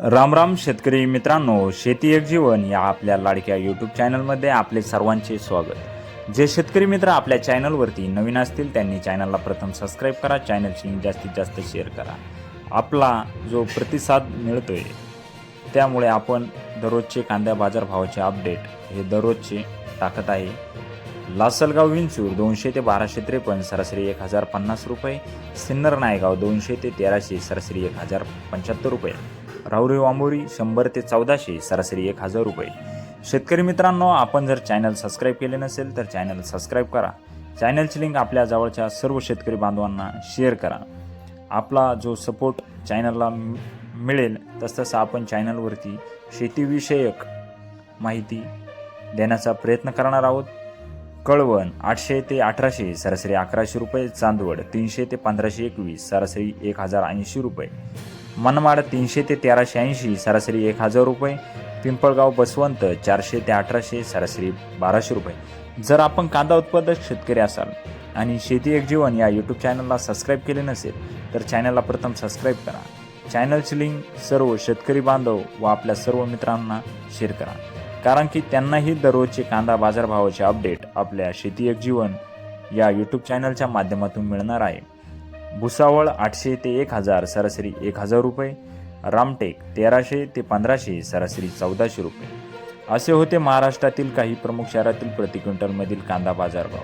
रामराम शेतकरी मित्रांनो शेती एक जीवन या आपल्या लाडक्या यूट्यूब चॅनलमध्ये आपले सर्वांचे स्वागत. जे शेतकरी मित्र आपल्या चॅनलवरती नवीन असतील त्यांनी चॅनलला प्रथम सबस्क्राईब करा चॅनलची जास्तीत जास्त शेअर करा. आपला जो प्रतिसाद मिळतोय त्यामुळे आपण दररोजचे कांद्या बाजार भावाचे अपडेट हे दररोजचे टाकत आहे. लासलगाव विंचूर दोनशे ते बाराशे त्रेपन्न सरासरी एक हजार पन्नास रुपये. सिन्नर नायगाव दोनशे ते तेराशे सरासरी एक हजार पंच्याहत्तर रुपये. राहुरी वांबोरी शंभर ते चौदाशे सरासरी एक हजार रुपये. शेतकरी मित्रांनो आपण जर चॅनल सबस्क्राईब केले नसेल तर चॅनल सबस्क्राईब करा. चॅनलची लिंक आपल्या जवळच्या सर्व शेतकरी बांधवांना शेअर करा. आपला जो सपोर्ट चॅनलला मिळेल तसतसं आपण चॅनलवरती शेतीविषयक माहिती देण्याचा प्रयत्न करणार आहोत. कळवण आठशे ते अठराशे सरासरी अकराशे रुपये चांदवड तीनशे ते पंधराशे एकवीस सरासरी एक हजार ऐंशी रुपये. मनमाड तीनशे ते तेराशे ऐंशी सरासरी एक हजार रुपये. पिंपळगाव बसवंत चारशे ते अठराशे सरासरी बाराशे रुपये. जर आपण कांदा उत्पादक शेतकरी असाल आणि शेती एक जीवन या यूट्यूब चॅनलला सबस्क्राईब केले नसेल तर चॅनलला प्रथम सबस्क्राईब करा. चॅनलची लिंक सर्व शेतकरी बांधव व आपल्या सर्व मित्रांना शेअर करा. कारण की त्यांनाही दररोजचे कांदा बाजारभावाचे अपडेट आपल्या शेती एक जीवन या यूट्यूब चॅनलच्या माध्यमातून मिळणार आहे. भुसावळ आठशे ते एक हजार सरासरी एक हजार रुपये रामटेक तेराशे ते पंधराशे सरासरी चौदाशे रुपये. असे होते महाराष्ट्रातील काही प्रमुख शहरातील प्रति क्विंटलमधील कांदा बाजारभाव.